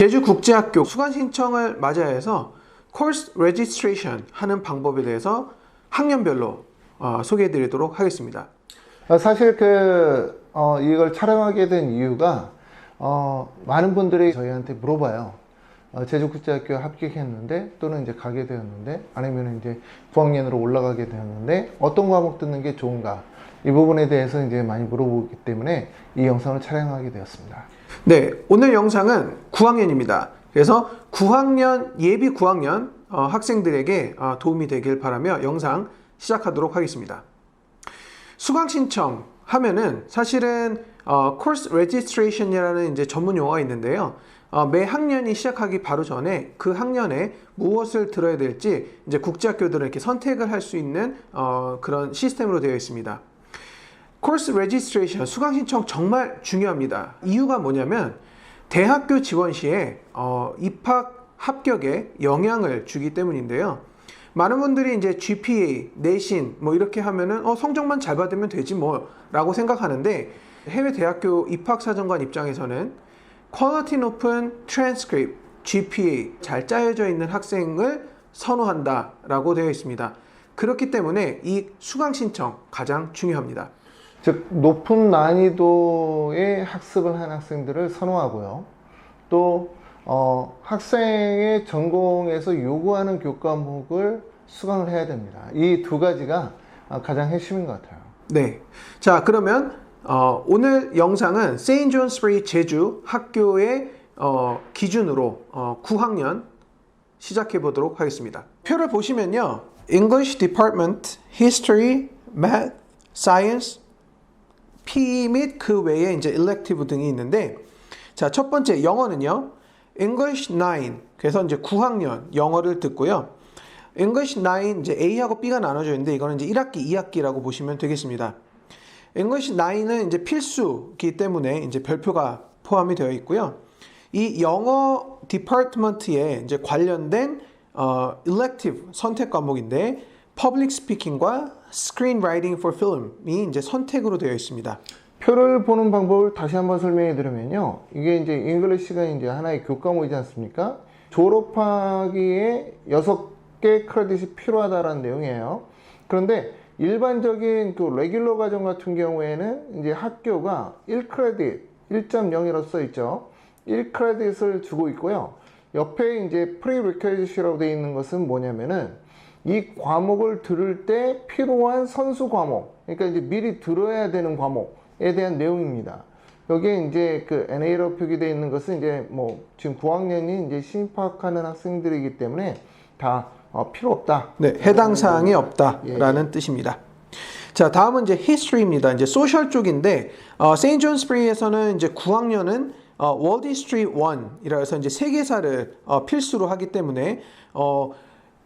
제주국제학교 수강 신청을 맞이해서 코र्스 레지스트레이션 하는 방법에 대해서 학년별로 어, 소개해 드리도록 하겠습니다. 어, 사실 그 어, 이걸 촬영하게 된 이유가 어, 많은 분들이 저희한테 물어봐요. 어, 제주국제학교 합격했는데 또는 이제 가게 되었는데 아니면 이제 9학년으로 올라가게 되었는데 어떤 과목 듣는 게 좋은가 이 부분에 대해서 이제 많이 물어보기 때문에 이 영상을 촬영하게 되었습니다. 네, 오늘 영상은 9학년입니다. 그래서 9학년 예비 9학년 어, 학생들에게 어, 도움이 되길 바라며 영상 시작하도록 하겠습니다. 수강 신청 하면은 사실은 어, course registration이라는 이제 전문 용어가 있는데요. 어, 매 학년이 시작하기 바로 전에 그 학년에 무엇을 들어야 될지 이제 국제학교들은 이렇게 선택을 할 수 있는 어, 그런 시스템으로 되어 있습니다. 코र्스 레지스트레이션 수강 신청 정말 중요합니다. 이유가 뭐냐면 대학교 지원 시에 어, 입학 합격에 영향을 주기 때문인데요. 많은 분들이 이제 GPA, 내신 뭐 이렇게 하면은 어, 성적만 잘 받으면 되지 뭐라고 생각하는데 해외 대학교 입학 사정관 입장에서는 퀄리티 높은 트랜스크립트, GPA 잘 짜여져 있는 학생을 선호한다라고 되어 있습니다. 그렇기 때문에 이 수강 신청 가장 중요합니다. 즉 높은 난이도의 학습을 한 학생들을 선호하고요. 또 어, 학생의 전공에서 요구하는 교과목을 수강을 해야 됩니다. 이 두 가지가 어, 가장 핵심인 것 같아요. 네. 자, 그러면 어, 오늘 영상은 세인 존스브리 제주 학교의 어, 기준으로 어, 9학년 시작해 보도록 하겠습니다. 표를 보시면요. English Department, History, Math, Science, PE 및 그 외에 이제 elective 등이 있는데 자, 첫 번째 영어는요. English 9. 그래서 이제 9학년 영어를 듣고요. English 9 이제 A하고 B가 나눠져 있는데 이거는 이제 1학기, 2학기라고 보시면 되겠습니다. English 9은 이제 필수기 때문에 이제 별표가 포함이 되어 있고요. 이 영어 디파트먼트에 이제 관련된 어, elective 선택 과목인데 public speaking과 screenwriting for film이 이제 선택으로 되어 있습니다. 표를 보는 방법을 다시 한번 설명해 드리면요. 이게 이제 잉글리시가 이제 하나의 교과목이지 않습니까? 졸업하기에 6개 크레딧이 필요하다라는 내용이에요. 그런데 일반적인 그 레귤러 과정 같은 경우에는 이제 학교가 1크레딧 1.0이라고 써 있죠. 1크레딧을 주고 있고요. 옆에 이제 프리리퀘짓이라고 되어 있는 것은 뭐냐면은 이 과목을 들을 때 필요한 선수 과목, 그러니까 이제 미리 들어야 되는 과목에 대한 내용입니다. 여기에 이제 그 NA로 표기되어 있는 것은 이제 뭐 지금 9학년이 이제 신입학하는 학생들이기 때문에 다 어, 필요 없다. 네, 해당 사항이 없다라는 뜻입니다. 자, 다음은 이제 history입니다. 이제 소셜 쪽인데 어, 세인 존스브리에서는 이제 9학년은 어, 월드 히스토리 1이라 해서 이제 세계사를 어, 필수로 하기 때문에 어,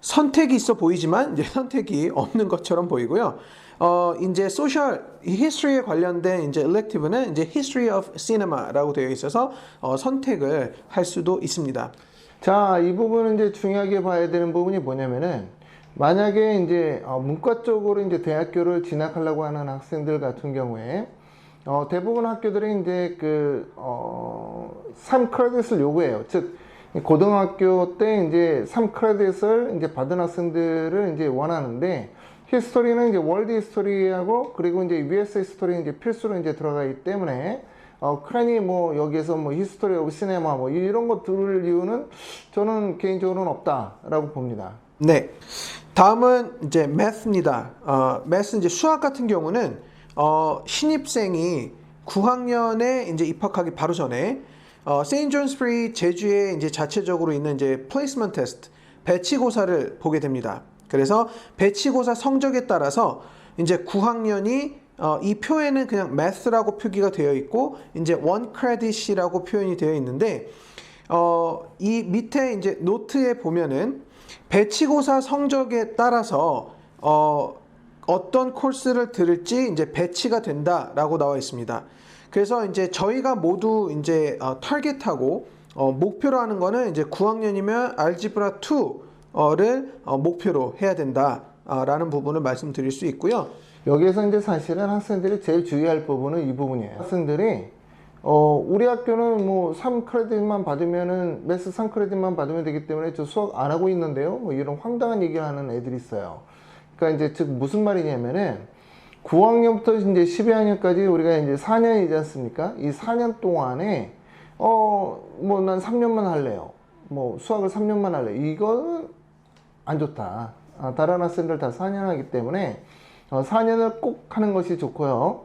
선택이 있어 보이지만 이제 선택이 없는 것처럼 보이고요. 어, 이제 소셜 히스토리에 관련된 이제 elective는 이제 history of cinema라고 되어 있어서 어, 선택을 할 수도 있습니다. 자, 이 부분은 이제 중요하게 봐야 되는 부분이 뭐냐면은 만약에 이제 어, 문과 쪽으로 이제 대학교를 진학하려고 하는 학생들 같은 경우에 어, 대부분 학교들이 이제 그 어, 3 크레딧을 요구해요. 즉 고등학교 때 이제 3크레딧을 이제 받은 학생들을 이제 원하는데 히스토리는 이제 월드 히스토리하고 그리고 이제 US 히스토리 이제 필수로 이제 들어가기 때문에 어, 크랜이 뭐 여기에서 뭐 히스토리 오브 시네마 뭐 이런 거 들을 이유는 저는 개인적으로는 없다라고 봅니다. 네. 다음은 이제 math입니다. 어, math 이제 수학 같은 경우는 어, 신입생이 9학년에 이제 입학하기 바로 전에 어, 세인 존스프리 제주에 이제 자체적으로 있는 이제 플레이스먼트 테스트 배치고사를 보게 됩니다. 그래서 배치고사 성적에 따라서 이제 9학년이 어, 이 표에는 그냥 math라고 표기가 되어 있고 이제 one credit이라고 표현이 되어 있는데 어, 이 밑에 이제 노트에 보면은 배치고사 성적에 따라서 어, 어떤 코스를 들을지 이제 배치가 된다라고 나와 있습니다. 그래서 이제 저희가 모두 이제 어, 타겟하고 어, 목표로 하는 거는 이제 9학년이면 알지브라 2를 어, 목표로 해야 된다라는 부분을 말씀드릴 수 있고요. 여기에서 이제 사실은 학생들이 제일 주의할 부분은 이 부분이에요. 학생들이 어, 우리 학교는 뭐 3크레딧만 받으면은 매스 3크레딧만 받으면 되기 때문에 저 수학 안 하고 있는데요. 뭐 이런 황당한 얘기를 하는 애들이 있어요. 그러니까 이제 즉 무슨 말이냐면은 9학년부터 이제 12학년까지 우리가 이제 4년이지 않습니까? 이 4년 동안에 어, 뭐 난 3년만 할래요. 뭐 수학을 3년만 할래. 이거는 안 좋다. 아, 다른 학생들 다 4년 하기 때문에 어, 4년을 꼭 하는 것이 좋고요.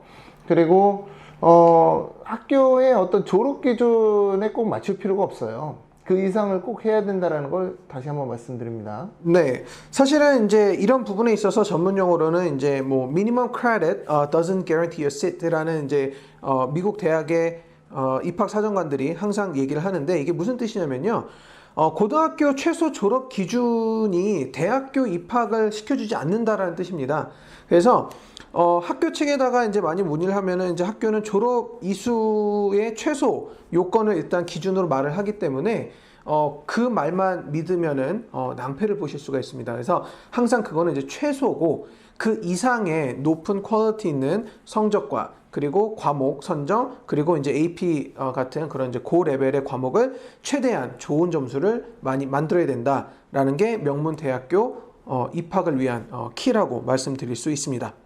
그리고 어, 학교의 어떤 졸업 기준에 꼭 맞출 필요가 없어요. 그 이상을 꼭 해야 된다라는 걸 다시 한번 말씀드립니다. 네, 사실은 이제 이런 부분에 있어서 전문 용어로는 이제 뭐 minimum credit uh, doesn't guarantee a seat라는 이제 어, 미국 대학의 어, 입학 사정관들이 항상 얘기를 하는데 이게 무슨 뜻이냐면요. 어, 고등학교 최소 졸업 기준이 대학교 입학을 시켜주지 않는다라는 뜻입니다. 그래서 어, 학교 측에다가 이제 많이 문의를 하면은 이제 학교는 졸업 이수의 최소 요건을 일단 기준으로 말을 하기 때문에 어, 그 말만 믿으면은 어, 낭패를 보실 수가 있습니다. 그래서 항상 그거는 이제 최소고 그 이상의 높은 퀄리티 있는 성적과 그리고 과목 선정 그리고 이제 AP 어, 같은 그런 이제 고 레벨의 과목을 최대한 좋은 점수를 많이 만들어야 된다라는 게 명문 대학교 어, 입학을 위한 어, 키라고 말씀드릴 수 있습니다.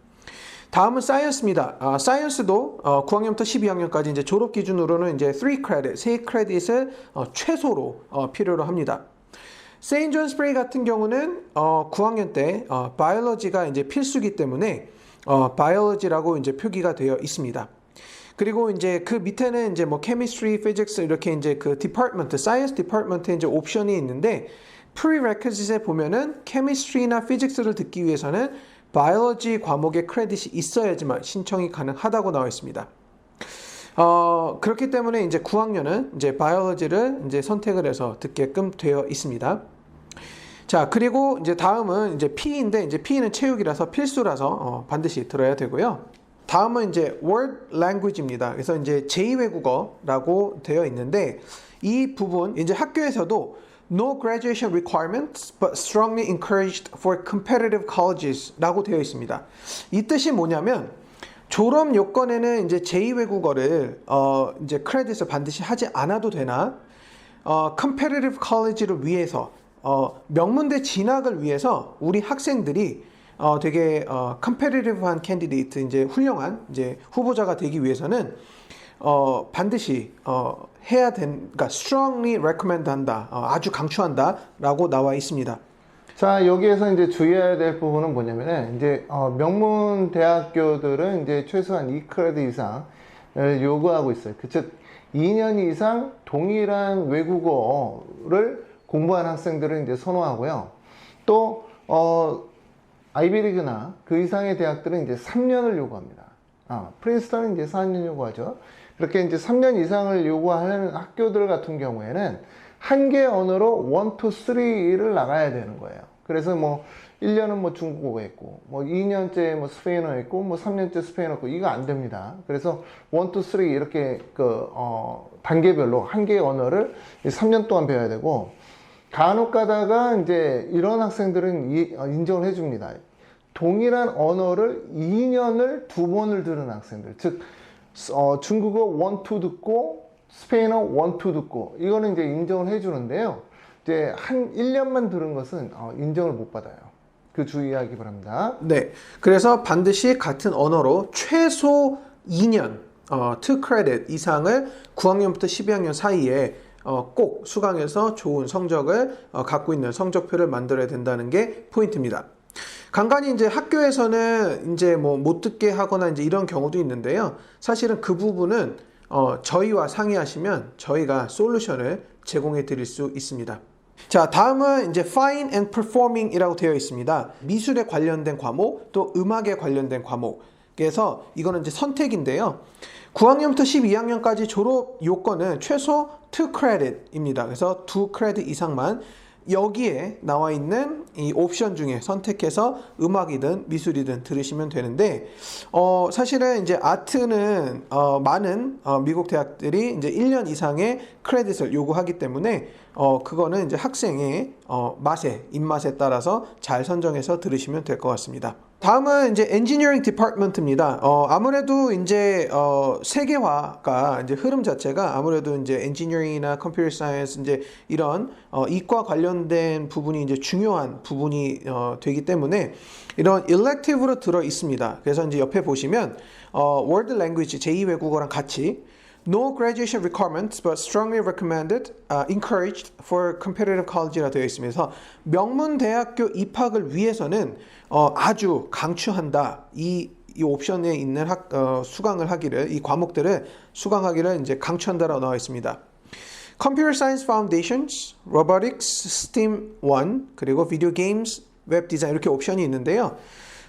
다음은 사이언스입니다. 아, 사이언스도 어, 9학년부터 12학년까지 이제 졸업 기준으로는 이제 3 크레딧, 3 크레딧을 어, 최소로 어, 필요로 합니다. 세인 존 스프레이 같은 경우는 어, 9학년 때 어, 바이올로지가 이제 필수기 때문에 어, 바이올로지라고 이제 표기가 되어 있습니다. 그리고 이제 그 밑에는 이제 뭐 피직스 이렇게 이제 그 사이언스 디파트먼트에 이제 옵션이 있는데 프리레퀴짓에 보면은 케미스트리나 피직스를 듣기 위해서는 바이올로지 과목의 크레딧이 있어야지만 신청이 가능하다고 나와 있습니다. 어, 그렇기 때문에 이제 9학년은 이제 바이올로지를 이제 선택을 해서 듣게끔 되어 있습니다. 자, 그리고 이제 다음은 이제 P인데 이제 P는 체육이라서 필수라서 어, 반드시 들어야 되고요. 다음은 이제 Word Language입니다. 그래서 이제 제2외국어라고 되어 있는데 이 부분 이제 학교에서도 No graduation requirements, but strongly encouraged for competitive colleges라고 되어 있습니다. 이 뜻이 뭐냐면 졸업 요건에는 이제 제2외국어를 어 이제 크레딧을 반드시 하지 않아도 되나 어 competitive college를 위해서 어 명문대 진학을 위해서 우리 학생들이 어 되게 어 competitive한 캔디데이트 이제 훌륭한 이제 후보자가 되기 위해서는 어 반드시 어 해야 된 그러니까 strongly recommend 한다 어, 아주 강추한다라고 나와 있습니다. 자, 여기에서 이제 주의해야 될 부분은 뭐냐면은, 이제, 어, 명문 대학교들은 이제 최소한 2크레딧 이상을 요구하고 있어요. 그 즉, 2년 이상 동일한 외국어를 공부한 학생들을 이제 선호하고요. 또, 어, 아이비리그나 그 이상의 대학들은 이제 3년을 요구합니다. 아, 프린스턴은 이제 4년 요구하죠. 그렇게 이제 3년 이상을 요구하는 학교들 같은 경우에는 한 개 언어로 1, 2, 3를 나가야 되는 거예요. 그래서 뭐 1년은 뭐 중국어가 있고 뭐 2년째 뭐 스페인어 있고 뭐 3년째 스페인어 있고 이거 안 됩니다. 그래서 1, 2, 3 이렇게 그 어, 단계별로 한 개의 언어를 3년 동안 배워야 되고 간혹 가다가 이제 이런 학생들은 이, 어, 인정을 해줍니다. 동일한 언어를 2년을 두 번을 들은 학생들. 즉, 어, 중국어 1, 2 듣고 스페인어 1, 2 듣고 이거는 이제 인정을 해주는데요. 이제 한 1년만 들은 것은 어, 인정을 못 받아요. 그 주의하기 바랍니다. 네. 그래서 반드시 같은 언어로 최소 2년, 어, 2 크레딧 이상을 9학년부터 12학년 사이에 어, 꼭 수강해서 좋은 성적을 어, 갖고 있는 성적표를 만들어야 된다는 게 포인트입니다. 간간히 이제 학교에서는 이제 뭐 못 듣게 하거나 이제 이런 경우도 있는데요. 사실은 그 부분은 어, 저희와 상의하시면 저희가 솔루션을 제공해 드릴 수 있습니다. 자, 다음은 이제 fine and performing이라고 되어 있습니다. 미술에 관련된 과목, 또 음악에 관련된 과목. 그래서 이거는 이제 선택인데요. 9학년부터 12학년까지 졸업 요건은 최소 2 크레딧입니다. 그래서 2 크레딧 이상만 여기에 나와 있는 이 옵션 중에 선택해서 음악이든 미술이든 들으시면 되는데 어 사실은 이제 아트는 어 많은 어 미국 대학들이 이제 1년 이상의 크레딧을 요구하기 때문에 어 그거는 이제 학생의 어 맛에 입맛에 따라서 잘 선정해서 들으시면 될 것 같습니다. 다음은 이제 엔지니어링 디파트먼트입니다. 어, 아무래도 이제 어, 세계화가 이제 흐름 자체가 아무래도 이제 엔지니어링이나 컴퓨터 사이언스 이제 이런 어, 이과 관련된 부분이 이제 중요한 부분이 어, 되기 때문에 이런 elective로 들어 있습니다. 그래서 이제 옆에 보시면 어, word language 제2 외국어랑 같이 No graduation requirements, but strongly recommended, uh, encouraged for competitive college라 되어 있으면서 명문 대학교 입학을 위해서는 어, 아주 강추한다. 이, 이 옵션에 있는 학, 어, 수강을 하기를 이 과목들을 수강하기를 이제 강추한다라고 나와 있습니다. Computer Science Foundations, Robotics, STEAM 1, 그리고 Video Games, Web Design 이렇게 옵션이 있는데요.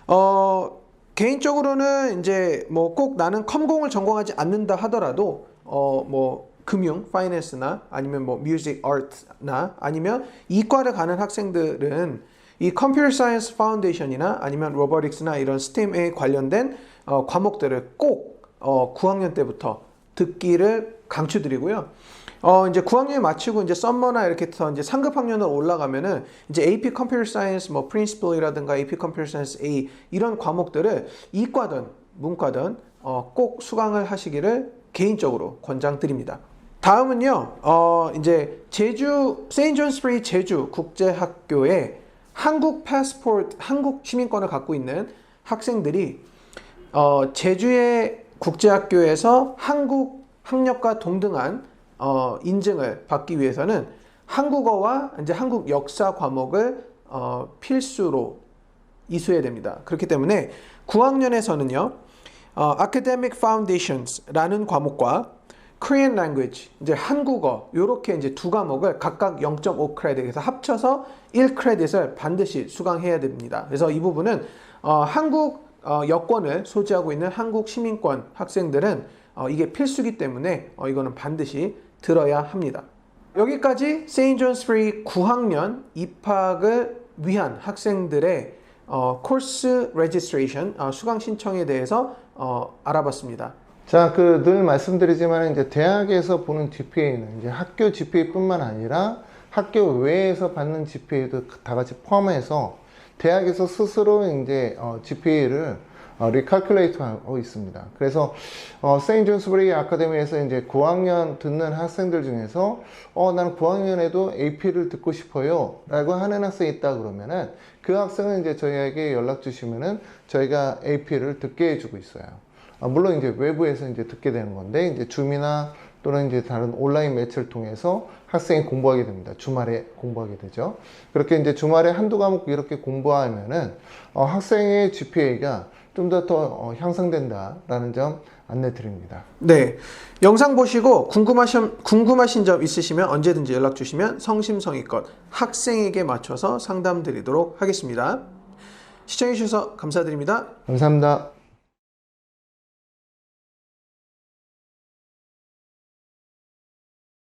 어, 개인적으로는 이제 뭐 꼭 나는 컴공을 전공하지 않는다 하더라도 어, 뭐 금융, 파이낸스나 아니면 뭐 뮤직, 아트나 아니면 이과를 가는 학생들은 이 컴퓨터 사이언스 파운데이션이나 아니면 로보틱스나 이런 스템에 관련된 어, 과목들을 꼭 어, 9학년 때부터 듣기를 강추드리고요. 어, 이제 9학년 마치고 이제 썸머나 이렇게 해서 이제 상급 학년으로 올라가면은 이제 AP 컴퓨터 사이언스 뭐 프린시플이라든가 AP 컴퓨터 사이언스 A 이런 과목들을 이과든 문과든 어, 꼭 수강을 하시기를 개인적으로 권장드립니다. 다음은요, 어, 이제 제주, 세인존스프리 제주 국제학교에 한국 패스포트, 한국 시민권을 갖고 있는 학생들이 어, 제주의 국제학교에서 한국 학력과 동등한 어, 인증을 받기 위해서는 한국어와 이제 한국 역사 과목을 어, 필수로 이수해야 됩니다. 그렇기 때문에 9학년에서는요, 어, Academic Foundations라는 과목과 Korean Language, 이제 한국어, 요렇게 이제 두 과목을 각각 0.5 크레딧에서 합쳐서 1 크레딧을 반드시 수강해야 됩니다. 그래서 이 부분은 어, 한국 어, 여권을 소지하고 있는 한국 시민권 학생들은 어, 이게 필수기 때문에 어, 이거는 반드시 들어야 합니다. 여기까지 세인존스 프리 9학년 입학을 위한 학생들의 어, 코र्스 레지스트레이션 어, 수강 신청에 대해서 어, 알아봤습니다. 자, 그 늘 말씀드리지만 이제 대학에서 보는 GPA는 이제 학교 GPA뿐만 아니라 학교 외에서 받는 GPA도 다 같이 포함해서 대학에서 스스로 이제 어, GPA를 어, 리칼큘레이트 하고 있습니다. 그래서 어, 세인 존스브리 아카데미에서 이제 9학년 듣는 학생들 중에서 어, 나는 9학년에도 AP를 듣고 싶어요. 라고 하는 학생이 있다 그러면은 그 학생은 이제 저희에게 연락 주시면은 저희가 AP를 듣게 해주고 있어요. 아, 물론 이제 외부에서 이제 듣게 되는 건데 이제 줌이나 또는 이제 다른 온라인 매체를 통해서 학생이 공부하게 됩니다. 주말에 공부하게 되죠. 그렇게 이제 주말에 한두 과목 이렇게 공부하면은 어, 학생의 GPA가 좀더더 어, 향상된다라는 점 안내 드립니다. 네. 영상 보시고 궁금하신, 궁금하신 점 있으시면 언제든지 연락 주시면 성심성의껏 학생에게 맞춰서 상담 드리도록 하겠습니다. 시청해주셔서 감사드립니다. 감사합니다.